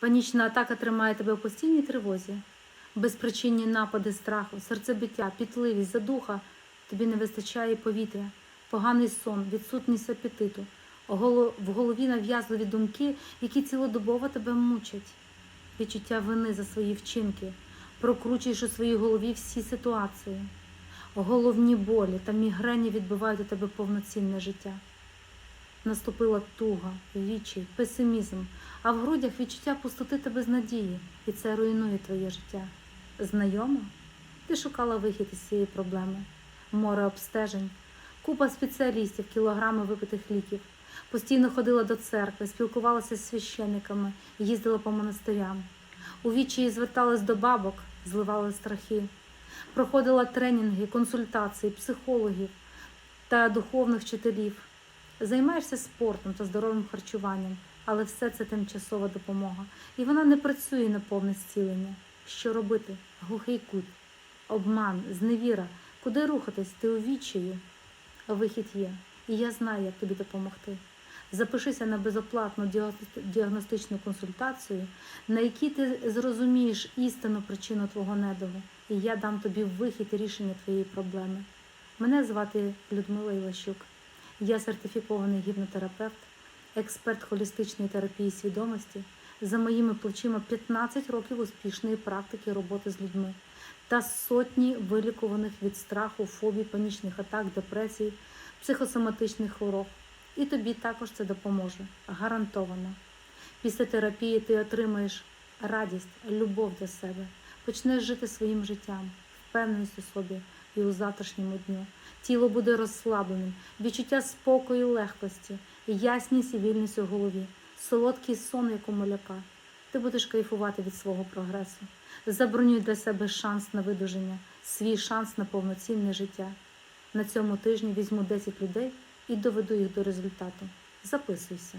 Панічна атака тримає тебе в постійній тривозі, безпричинні напади страху, серцебиття, пітливість, задуха. Тобі не вистачає повітря, поганий сон, відсутність апетиту, в голові нав'язливі думки, які цілодобово тебе мучать, відчуття вини за свої вчинки, прокручуєш у своїй голові всі ситуації. Головні болі та мігрені відбивають у тебе повноцінне життя. Наступила туга, відчай, песимізм, а в грудях відчуття пустоти та безнадії, і це руйнує твоє життя. Знайомо? Ти шукала вихід із цієї проблеми, море обстежень, купа спеціалістів, кілограми випитих ліків. Постійно ходила до церкви, спілкувалася з священниками, їздила по монастирям. У відчаї зверталась до бабок, зливали страхи. Проходила тренінги, консультації, психологів та духовних вчителів. Займаєшся спортом та здоровим харчуванням, але все це тимчасова допомога. І вона не працює на повне зцілення. Що робити? Глухий кут, обман, зневіра. Куди рухатись? Ти у відчаю. Вихід є. І я знаю, як тобі допомогти. Запишися на безоплатну діагностичну консультацію, на якій ти зрозумієш істинну причину твого недугу, і я дам тобі вихід рішення твоєї проблеми. Мене звати Людмила Ілащук. Я сертифікований гіпнотерапевт, експерт холістичної терапії свідомості. За моїми плечима 15 років успішної практики роботи з людьми та сотні вилікуваних від страху, фобій, панічних атак, депресій, психосоматичних хвороб. І тобі також це допоможе. Гарантовано. Після терапії ти отримаєш радість, любов до себе, почнеш жити своїм життям, впевненість у собі і у завтрашньому дню. Тіло буде розслабленим, відчуття спокою, легкості, ясність і вільність у голові, солодкий сон, як у моляка. Ти будеш кайфувати від свого прогресу. Забронюй для себе шанс на видуження, свій шанс на повноцінне життя. На цьому тижні візьму 10 людей і доведу їх до результату. Записуйся.